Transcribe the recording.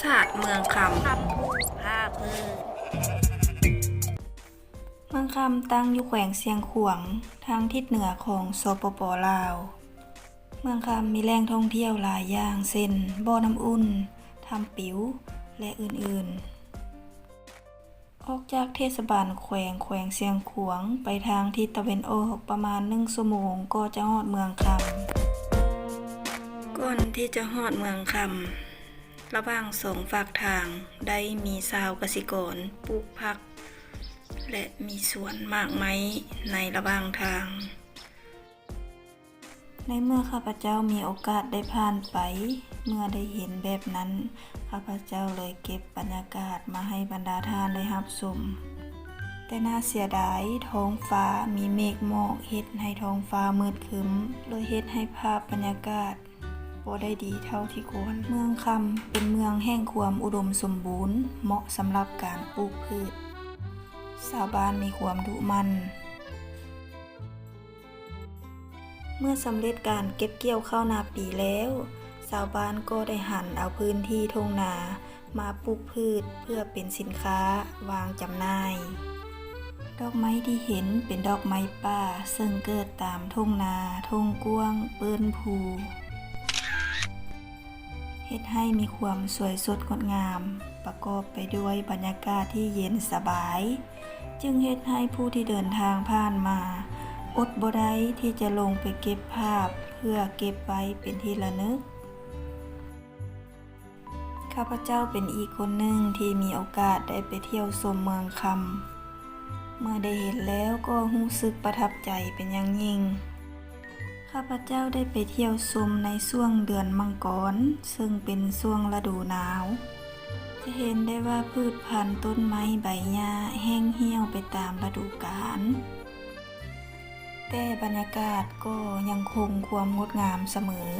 ศาสตร์เมืองคคำพูผ้าพื้นำเมืองคำตั้งอยู่แขวงเสียงขวางทางทิศเหนือของสปปลาว เมืองคำมีแหล่งท่องเที่ยวหลายอย่างเช่นบ่อน้ำอุ่นทำปิ๋วและอื่นๆ ออกจากเทศบาลแขวงแขวงเสียงขวางไปทางทิศตะวันออกประมาณหนึ่งชั่วโมงก็จะฮอดเมืองคำก่อนที่จะฮอดเมืองคำ ระหว่างสองฝากทางได้มีชาวกสิกรปลูกผัก และมีสวนมากไม้ในระหว่างทาง ในเมื่อข้าพเจ้ามีโอกาสได้ผ่านไป เมื่อได้เห็นแบบนั้น ข้าพเจ้าเลยเก็บบรรยากาศมาให้บรรดาท่านได้รับชมแต่น่าเสียดายท้องฟ้ามีเมฆหมอกเฮ็ดให้ท้องฟ้ามืดครึ้มเลยเฮ็ดให้ภาพบรรยากาศ บ่ได้ดีเท่าที่ควร เมืองคำเป็นเมืองแห่งความอุดมสมบูรณ์ เหมาะสำหรับการปลูกพืช ชาวบ้านมีความดุมันเมื่อสำเร็จการเก็บเกี่ยวข้าวนาปีแล้ว ชาวบ้านก็ได้หันเอาพื้นที่ทงนา มาปลูกพืชเพื่อเป็นสินค้าวางจำหน่าย ดอกไม้ที่เห็นเป็นดอกไม้ป่า ซึ่งเกิดตามทงนาทงกว้าง เปิ้นภู เฮ็ดให้มีความสวยสดงดงาม ประกอบไปด้วยบรรยากาศที่เย็นสบาย จึงเฮ็ดให้ผู้ที่เดินทางผ่านมา อดบ่ได้ที่จะลงไปเก็บภาพเพื่อเก็บไว้เป็นที่ระลึกข้าพเจ้าเป็นอีกคนหนึ่งที่มีโอกาสได้ไปเที่ยวชมเมืองคำเมื่อได้เห็นแล้วก็รู้สึกประทับใจเป็นอย่างยิ่ง ข้าพเจ้าได้ไปเที่ยวชมในช่วงเดือนมังกร ซึ่งเป็นช่วงฤดูหนาว จะเห็นได้ว่าพืชพันธุ์ต้นไม้ใบหญ้าแห้งเหี่ยวไปตามฤดูกาล แต่บรรยากาศก็ยังคงความงดงามเสมอ